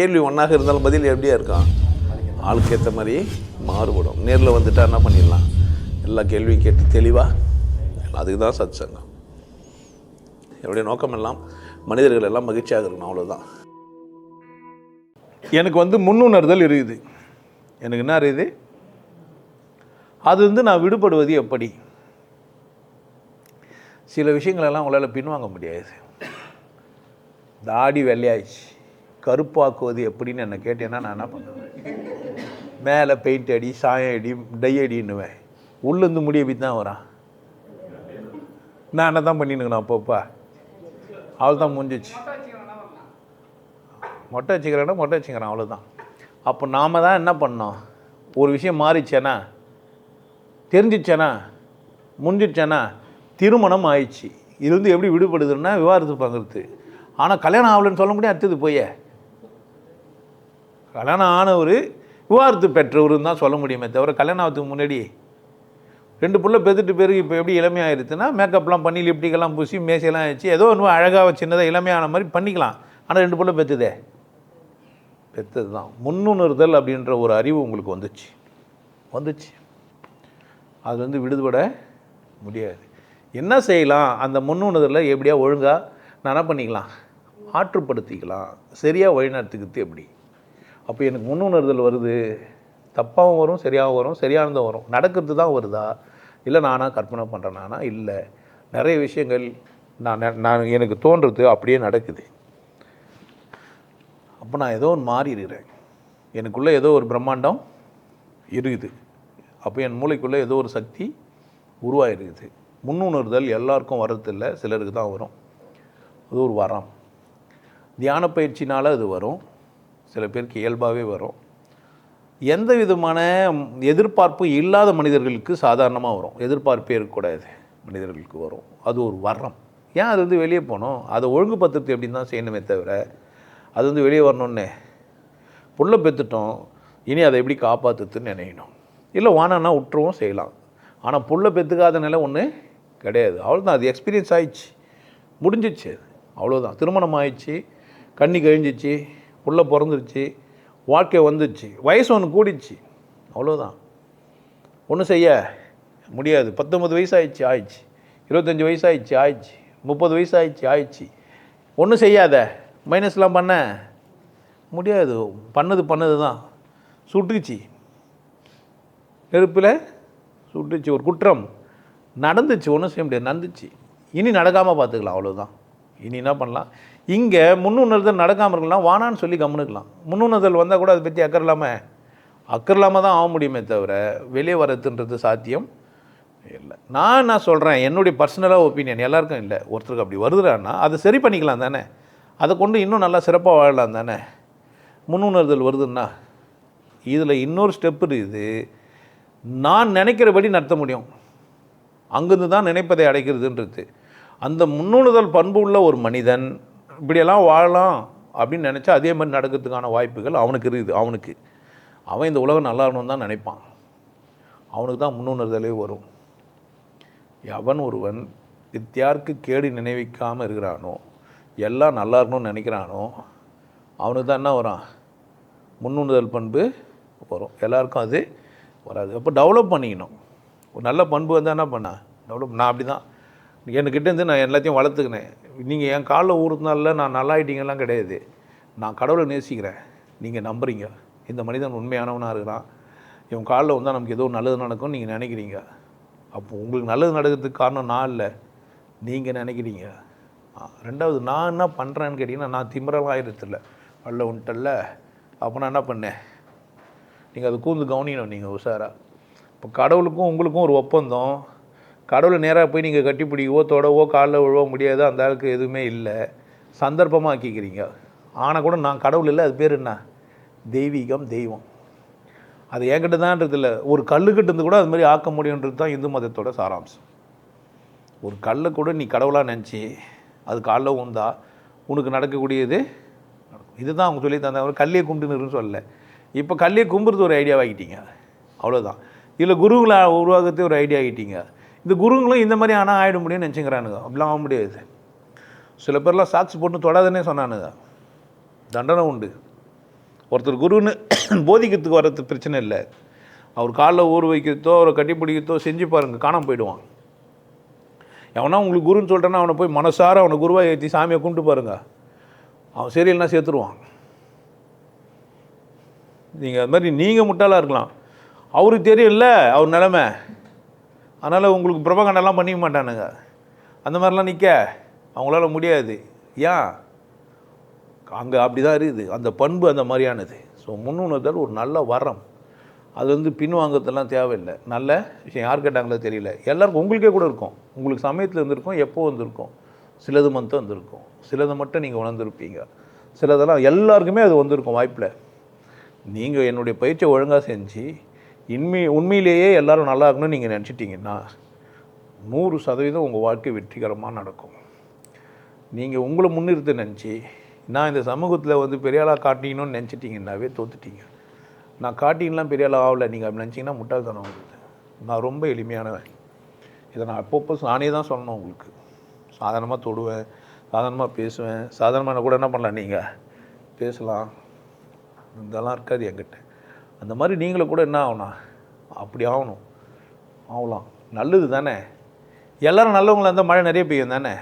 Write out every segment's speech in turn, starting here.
கேள்வி ஒன்றாக இருந்தாலும் பதில் எப்படியா இருக்கான் ஆளுக்கு ஏற்ற மாதிரி மாறுபடும். நேரில் வந்துட்டா என்ன பண்ணிடலாம்? எல்லா கேள்வியும் கேட்டு தெளிவாக அதுக்கு தான் சத் சங்கம் என்னுடைய நோக்கம் எல்லாம் மனிதர்கள் எல்லாம் மகிழ்ச்சியாக இருக்கணும் அவ்வளோதான் எனக்கு வந்து முன்னுணர்தல் இருக்குது. எனக்கு என்ன இருக்குது? அது வந்து நான் விடுபடுவது எப்படி? சில விஷயங்களெல்லாம் உங்களால் பின்வாங்க முடியாது. தாடி வெள்ளையாயிடுச்சு. கருப்பாக்குவது எப்படின்னு என்னை கேட்டேன்னா நான் என்ன பண்ணுவேன்? மேலே பெயிண்ட் அடி சாயம் அடி டை அடின்னுவேன். உள்ளேருந்து முடிய போய் தான் வரான் நான் என்ன தான் பண்ணினுங்கண்ணா அப்பப்பா அவள் தான் முடிஞ்சிச்சு மொட்டை வச்சுக்கிறேன்னா மொட்டை வச்சுக்கிறேன் அவ்வளோதான் அப்போ நாம் தான் என்ன பண்ணோம்? ஒரு விஷயம் மாறிச்சேனா? தெரிஞ்சிச்சேனா? முடிஞ்சிச்சேனா திருமணம் ஆயிடுச்சு. இது வந்து எப்படி விடுபடுதுன்னா விவாதத்து பார்க்குறது ஆனால் கல்யாணம் ஆகலைன்னு சொல்ல முடியாது அடுத்தது போய. கல்யாணம் ஆனவர் விவாகரத்து பெற்றவருன்னு தான் சொல்ல முடியுமே தவிர கல்யாணம் ஆகிறதுக்கு முன்னாடி ரெண்டு பிள்ளை பெற்றுட்டு பேருக்கு இப்போ எப்படி இளமையாயிருச்சுன்னா மேக்கப்லாம் பண்ணி லிப்டிக்கெல்லாம் பூசி மேசையெல்லாம் வச்சு ஏதோ ஒன்று அழகாக சின்னதாக இளமையான மாதிரி பண்ணிக்கலாம். ஆனால் ரெண்டு பிள்ளை பெற்றுதே பெற்றது தான் முன்னுணர்தல் அப்படின்ற ஒரு அறிவு உங்களுக்கு வந்துச்சு. வந்துச்சு. அது வந்து விடுபட முடியாது. என்ன செய்யலாம்? அந்த முன்னுணர்தலை எப்படியா ஒழுங்காக நான் என்ன பண்ணிக்கலாம் ஆற்றுப்படுத்திக்கலாம். சரியாக வழிநடத்துக்கிறது எப்படி? அப்போ எனக்கு முன்னுணர்தல் வருது. தப்பாகவும் வரும் சரியாகவும் வரும் சரியானதும் வரும். நடக்கிறது தான் வருதா? இல்லை நானாக கற்பனை பண்ணுறேனானா இல்லை. நிறைய விஷயங்கள் நான் நான் எனக்கு தோன்றது அப்படியே நடக்குது. அப்போ நான் ஏதோ ஒன்று மாறி இருக்கிறேன் எனக்குள்ளே ஏதோ ஒரு பிரம்மாண்டம் இருக்குது. அப்போ என் மூளைக்குள்ளே ஏதோ ஒரு சக்தி உருவாகிருக்குது முன்னுணர்தல் எல்லாருக்கும் வர்றதில்லை சிலருக்கு தான் வரும். அது ஒரு வரம். தியான பயிற்சினால் அது வரும். சில பேருக்கு இயல்பாகவே வரும். எந்த விதமான எதிர்பார்ப்பும் இல்லாத மனிதர்களுக்கு சாதாரணமாக வரும். எதிர்பார்ப்பே இருக்கக்கூடாது மனிதர்களுக்கு வரும். அது ஒரு வரம் ஏன் அது வந்து வெளியே போகணும்? அதை ஒழுங்கு ஒழுங்குபடுத்துறது எப்படின்னு தான் செய்யணுமே தவிர அது வந்து வெளியே வரணுன்னே புள்ள பெற்றுட்டோம் இனி அதை எப்படி காப்பாற்றுத்துன்னு நினைக்கணும். இல்லை வானானா விட்டுருவோம் செய்யலாம். ஆனால் புள்ள பெற்றுக்காத நிலை ஒன்று கிடையாது. அவ்வளோதான் அது எக்ஸ்பீரியன்ஸ் ஆயிடுச்சு. முடிஞ்சிச்சு. அது அவ்வளோதான் திருமணம் ஆயிடுச்சு கண்ணி கழிஞ்சிச்சு. புள்ள பிறந்துருச்சு வாழ்க்கை வந்துச்சு வயசு ஒன்று கூடிச்சு அவ்வளோதான் ஒன்றும் செய்ய முடியாது. பத்தொம்பது வயசு ஆயிடுச்சு. ஆயிடுச்சு இருபத்தஞ்சி வயசு ஆயிடுச்சு. ஆயிடுச்சு முப்பது வயசு ஆயிடுச்சு. ஆயிடுச்சு ஒன்றும் செய்யாத. மைனஸ்லாம் பண்ண முடியாது. பண்ணது பண்ணது தான் சுட்டுச்சு. நெருப்பில் சுட்டுச்சு. ஒரு குற்றம். நடந்துச்சு. ஒன்றும் செய்ய முடியாது. நடந்துச்சு. இனி நடக்காமல் பார்த்துக்கலாம். அவ்வளோதான் இனி என்ன பண்ணலாம்? இங்கே முன்னுணர்தல் நடக்காமல் இருக்கலாம் வானான்னு சொல்லி கம்முனுக்கலாம். முன்னுணர்தல் வந்தால் கூட அதை பற்றி அக்கறை இல்லாமல் அக்கறை இல்லாமல் தான் ஆக முடியுமே தவிர வெளியே வரதுன்றது சாத்தியம் இல்லை. நான் என்ன சொல்கிறேன் என்னுடைய பர்சனலாக ஒப்பீனியன் எல்லாருக்கும் இல்லை. ஒருத்தருக்கு அப்படி வருதுறான்னா அதை சரி பண்ணிக்கலாம் தானே. அதை கொண்டு இன்னும் நல்லா சிறப்பாக வாழலாம் தானே. முன்னுணர்தல் வருதுன்னா இதில் இன்னொரு ஸ்டெப் இருக்குது. நான் நினைக்கிறபடி நடத்த முடியும். அங்கேருந்து தான் நினைப்பதை அடைக்கிறதுன்றது அந்த முன்னுணுதல் பண்பு உள்ள ஒரு மனிதன் இப்படியெல்லாம் வாழலாம் அப்படின்னு நினச்சா அதே மாதிரி நடக்கிறதுக்கான வாய்ப்புகள் அவனுக்கு இருக்குது அவனுக்கு. அவன் இந்த உலகம் நல்லா இருக்கணும்னு தான் நினைப்பான். அவனுக்கு தான் முன்னுணர்தலே வரும். எவன் ஒருவன் வித்தியாருக்கு கேடு நினைவிக்காமல் இருக்கிறானோ எல்லாம் நல்லா இருக்கணும்னு நினைக்கிறானோ அவனுக்கு தான் என்ன வரான் முன்னுணர்தல் பண்பு வரும். எல்லாருக்கும் அது வராது. அப்போ டெவலப் பண்ணிக்கணும். ஒரு நல்ல பண்பு வந்தால் என்ன பண்ண? டெவலப் நான் அப்படி தான் என்கிட்டேருந்து நான் எல்லாத்தையும் வளர்த்துக்கினேன். நீங்கள் என் காலில் ஊறுறதுனால நான் நல்லாயிட்டீங்கலாம் கிடையாது. நான் கடவுளை நேசிக்கிறேன். நீங்கள் நம்புறீங்க. இந்த மனிதன் உண்மையானவனாக இருக்கிறான். இவன் காலில் வந்தால் நமக்கு ஏதோ நல்லது நடக்கும்னு நீங்கள் நினைக்கிறீங்க. அப்போ உங்களுக்கு நல்லது நடக்கிறதுக்கு காரணம் நான் இல்லை. நீங்கள் நினைக்கிறீங்க. ரெண்டாவது நான் என்ன பண்ணுறேன்னு கேட்டிங்கன்னா நான் திமிரலாம் ஆயிரத்தில்ல அல்ல உன்ட்டல்ல. அப்போ நான் என்ன பண்ணேன்? நீங்கள் அது கூர்ந்து கவனிக்கணும் நீங்கள் உஷாராக இப்போ கடவுளுக்கும் உங்களுக்கும் ஒரு ஒப்பந்தம். கடவுளை நேராக போய் நீங்கள் கட்டிப்பிடிக்கவோ தொடவோ காலில் விழவோ முடியாது அந்த ஆளுக்கு எதுவுமே இல்லை. சந்தர்ப்பமாக ஆக்கிக்கிறீங்க ஆனால் கூட நான் கடவுள் இல்லை அது பேர் என்ன? தெய்வீகம் தெய்வம். அது என்கிட்ட தான்ன்றது இல்லை. ஒரு கல்லுக்கிட்டேருந்து கூட அது மாதிரி ஆக்க முடியுன்றது தான் இந்து மதத்தோட சாராம்சம். ஒரு கல்லை கூட நீ கடவுளாக நினச்சி அது காலில் உந்தா உனக்கு நடக்கக்கூடியது நடக்கும். இதுதான் அவங்க சொல்லி தந்தாங்க கல்லையை கும்பிட்டுன்னு சொல்லலை. இப்போ கல்லையை கும்புறது ஒரு ஐடியாவாகிட்டீங்க அவ்வளோதான் இதில் குருங்களை உருவாக்கத்தே ஒரு ஐடியா ஆகிட்டீங்க இந்த குருங்களும் இந்த மாதிரி ஆனால் ஆகிட முடியும்னு நினச்சிக்கிறானுங்க அப்படிலாம் ஆக முடியாது. சில பேர்லாம் சாக்ஸ் போட்டு தொடாதுன்னே சொன்னானுங்க. தண்டனை உண்டு. ஒருத்தர் குருன்னு போதிக்கிறதுக்கு வர்றது பிரச்சனை இல்லை. அவர் காலில் ஊற வைக்கிறதோ அவரை கட்டி பிடிக்கிறதோ செஞ்சு பாருங்க காணாமல் போயிடுவான். எவனா உங்களுக்கு குருன்னு சொல்லிட்டேன்னா அவனை போய் மனசார அவனை குருவாக ஏற்றி சாமியை கும்பிட்டு பாருங்க. அவன் சரியில்லைனா சேர்த்துருவான். நீங்கள் அது மாதிரி நீங்கள் முட்டாளாக இருக்கலாம். அவருக்கு தெரியும்ல அவர் நிலமை. அதனால் உங்களுக்கு பிரபகண்டெல்லாம் பண்ணிக்க மாட்டானுங்க. அந்த மாதிரிலாம் நிற்க அவங்களால முடியாது. ஏன்? அங்கே அப்படி தான் இருக்குது. அந்த பண்பு அந்த மாதிரியானது. ஸோ முன்னுணர்தல் ஒரு நல்ல வரம். அது வந்து பின்வாங்கத்தெல்லாம் தேவையில்லை. நல்ல விஷயம் யார் கேட்டாங்களோ தெரியல. எல்லாருக்கும் உங்களுக்கே கூட இருக்கும். உங்களுக்கு சமயத்தில் இருந்திருக்கும் எப்போ வந்திருக்கும். சிலது மட்டும் வந்திருக்கும். சிலது மட்டும் நீங்கள் உணர்ந்திருப்பீங்க. சிலதெல்லாம் எல்லாருக்குமே அது வந்திருக்கும் வாய்ப்பில். நீங்கள் என்னுடைய பயிற்சியை ஒழுங்காக செஞ்சு இன்மை உண்மையிலேயே எல்லாரும் நல்லா இருக்கணும்னு நீங்கள் நினச்சிட்டிங்கன்னா நூறு சதவீதம் உங்கள் வாழ்க்கை வெற்றிகரமாக நடக்கும். நீங்கள் உங்களை முன்னிறுத்த நினச்சி நான் இந்த சமூகத்தில் வந்து பெரிய ஆளாக காட்டிக்கணும்னு நினச்சிட்டிங்கன்னாவே தோத்துட்டீங்க. நான் காட்டிங்கலாம் பெரிய ஆளாக ஆகலை. நீங்கள் அப்படி நினச்சிங்கன்னா முட்டாள்தனம் நான் ரொம்ப எளிமையானவன். இதை நான் அப்பப்போ நானே தான் சொல்லணும் உங்களுக்கு. சாதாரணமாக தொடுவேன் சாதாரணமாக பேசுவேன். சாதாரணமாக கூட என்ன பண்ணலாம் நீங்கள் பேசலாம். இதெல்லாம் இருக்காது என்கிட்ட. அந்த மாதிரி நீங்களும் கூட என்ன ஆகணும் அப்படி ஆகணும். ஆகலாம் நல்லது தானே? எல்லோரும் நல்லவங்களாக இருந்தால் மழை நிறைய பெய்யும் தானே?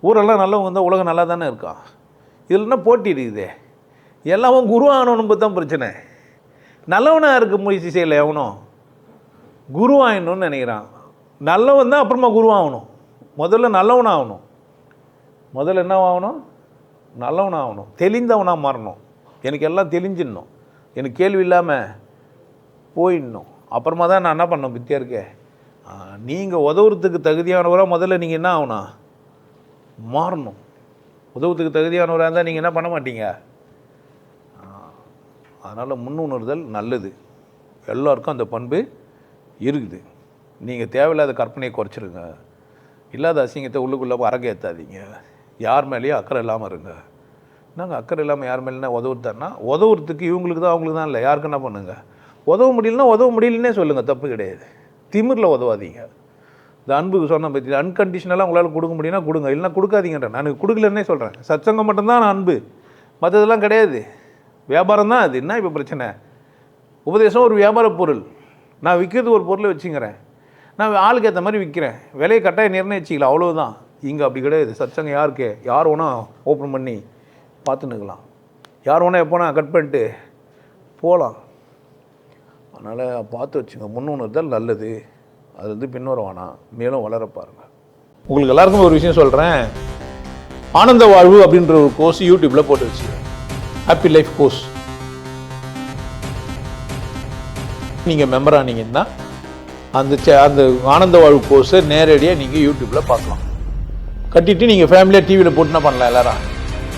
ஊரெல்லாம் நல்லவங்க இருந்தால் உலகம் நல்லா தானே இருக்கான் இதில் என்ன போட்டி இருக்குதே? எல்லாமும் குரு ஆகணும்னு தான் பிரச்சனை. நல்லவனாக இருக்க முயற்சி செய்யலை எவனும் குரு ஆகணும்னு நினைக்கிறான். நல்லவன் தான் அப்புறமா குருவாகணும் முதல்ல நல்லவன் ஆகணும். முதல்ல என்ன ஆகணும்? நல்லவன் ஆகணும். தெளிந்தவனாக மாறணும். எனக்கு எல்லாம் தெளிஞ்சிடணும். எனக்கு கேள்வி இல்லாமல் போயிடணும். அப்புறமா தான் நான் என்ன பண்ணோம் பித்தியா இருக்கேன் நீங்கள் உதவுறதுக்கு தகுதியானவராக முதல்ல நீங்கள் என்ன ஆகணும்? மாறணும். உதவுறதுக்கு தகுதியானவராக இருந்தால் நீங்கள் என்ன பண்ண மாட்டீங்க? அதனால் முன்னுணர்தல் நல்லது. எல்லோருக்கும் அந்த பண்பு இருக்குது. நீங்கள் தேவையில்லாத கற்பனையை குறைச்சிருங்க. இல்லாத அசிங்கத்தை உள்ளுக்குள்ளே அரங்கேற்றாதீங்க யார் மேலேயும் அக்கறை இல்லாமல் இருங்க. என்னங்க அக்கறை இல்லாமல் யார் மேலேனா உதவுத்தான்னா உதவுறதுக்கு இவங்களுக்கு தான் அவங்களுக்கு தான் இல்லை. யாருக்கு என்ன பண்ணுங்க? உதவ முடியலன்னா உதவ முடியலன்னே சொல்லுங்கள் தப்பு கிடையாது. திமிரில் உதவாதீங்க. இந்த அன்புக்கு சொன்ன பற்றி அன்கண்டிஷனலாக உங்களால் கொடுக்க முடியும்னா கொடுங்க. இல்லைன்னா கொடுக்காதீங்கன்ற. நான் கொடுக்கலன்னே சொல்கிறேன் சச்சங்கம் மட்டும்தான் நான் அன்பு. மற்றதெல்லாம் கிடையாது. வியாபாரம் தான் அது. என்ன இப்போ பிரச்சனை? உபதேசம் ஒரு வியாபார பொருள். நான் விற்கிறது ஒரு பொருளை வச்சுக்கிறேன் நான் ஆளுக்கு ஏற்ற மாதிரி விற்கிறேன் விலையை கட்டாயம் நிர்ணயிச்சிக்கல. அவ்வளோதான் இங்கே அப்படி கிடையாது. சச்சங்கம் யாருக்கு? யார் வேணால் ஓப்பன் பண்ணி பார்த்துன்னுக்கலாம் யார் வேணால் எப்போனா கட் பண்ணிட்டு போகலாம் அதனால் பார்த்து வச்சுங்க. முன்னுணர்தல் நல்லது. அது வந்து பின்வர வேணாம் மேலும் வளர பாருங்கள் உங்களுக்கு எல்லாருக்கும் ஒரு விஷயம் சொல்கிறேன் ஆனந்த வாழ்வு அப்படின்ற ஒரு கோர்ஸ் யூடியூப்பில் போட்டு வச்சு ஹாப்பி லைஃப் கோர்ஸ் நீங்கள் மெம்பர் ஆனீங்கன்னா அந்த சே அந்த ஆனந்த வாழ்வு கோர்ஸை நேரடியாக நீங்கள் யூடியூப்பில் பார்க்கலாம். கட்டிட்டு நீங்கள் ஃபேமிலியாக டிவியில் போட்டுனா பண்ணலாம் எல்லாரும்.